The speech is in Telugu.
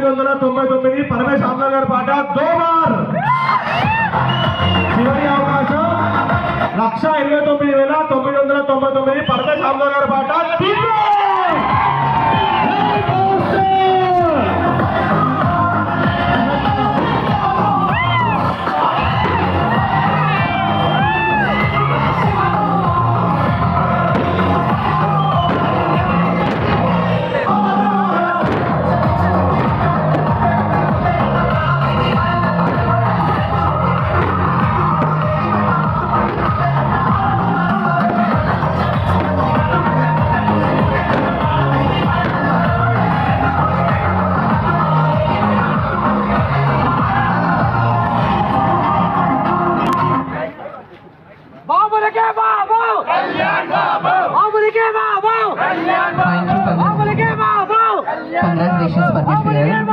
తొమ్మిది వందల తొంభై తొమ్మిది పరమేశ్ ఆంధ్ర గారి పాట దోమార్. చివరి అవకాశం లక్ష ఇరవై తొమ్మిది వేల తొమ్మిది వందల తొంభై తొమ్మిది పరమేశ్ ఆంధ్ర గారి పాట బాబులకే బాబు! బాబులకే బాబు! బాబులకే బాబు! Congratulations permission